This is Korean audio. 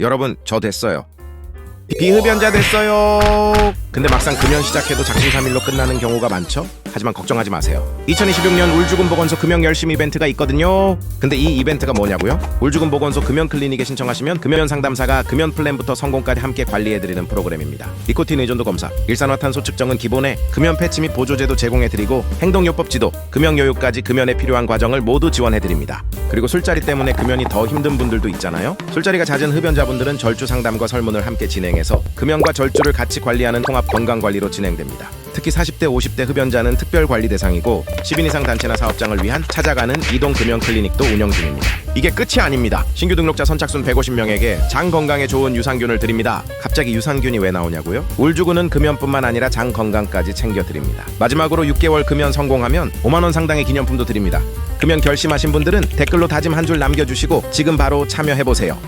여러분 저 됐어요. 비흡연자 됐어요. 근데 막상 금연 시작해도 작심삼일로 끝나는 경우가 많죠? 하지만 걱정하지 마세요. 2026년 울주군 보건소 금연 열심 이벤트가 있거든요. 근데 이 이벤트가 뭐냐고요? 울주군 보건소 금연 클리닉에 신청하시면 금연 상담사가 금연 플랜부터 성공까지 함께 관리해드리는 프로그램입니다. 니코틴 의존도 검사, 일산화탄소 측정은 기본에 금연 패치 및 보조제도 제공해드리고 행동요법 지도, 금연 요요까지 금연에 필요한 과정을 모두 지원해드립니다. 그리고 술자리 때문에 금연이 더 힘든 분들도 있잖아요. 술자리가 잦은 흡연자분들은 절주 상담과 설문을 함께 진행해서 금연과 절주를 같이 관리하는 통합 건강 관리로 진행됩니다. 특히 40대, 50대 흡연자는 특별 관리 대상이고 10인 이상 단체나 사업장을 위한 찾아가는 이동 금연 클리닉도 운영 중입니다. 이게 끝이 아닙니다. 신규 등록자 선착순 150명에게 장 건강에 좋은 유산균을 드립니다. 갑자기 유산균이 왜 나오냐고요? 울주군은 금연뿐만 아니라 장 건강까지 챙겨 드립니다. 마지막으로 6개월 금연 성공하면 5만 원 상당의 기념품도 드립니다. 금연 결심하신 분들은 댓글로 다짐 한 줄 남겨주시고 지금 바로 참여해 보세요.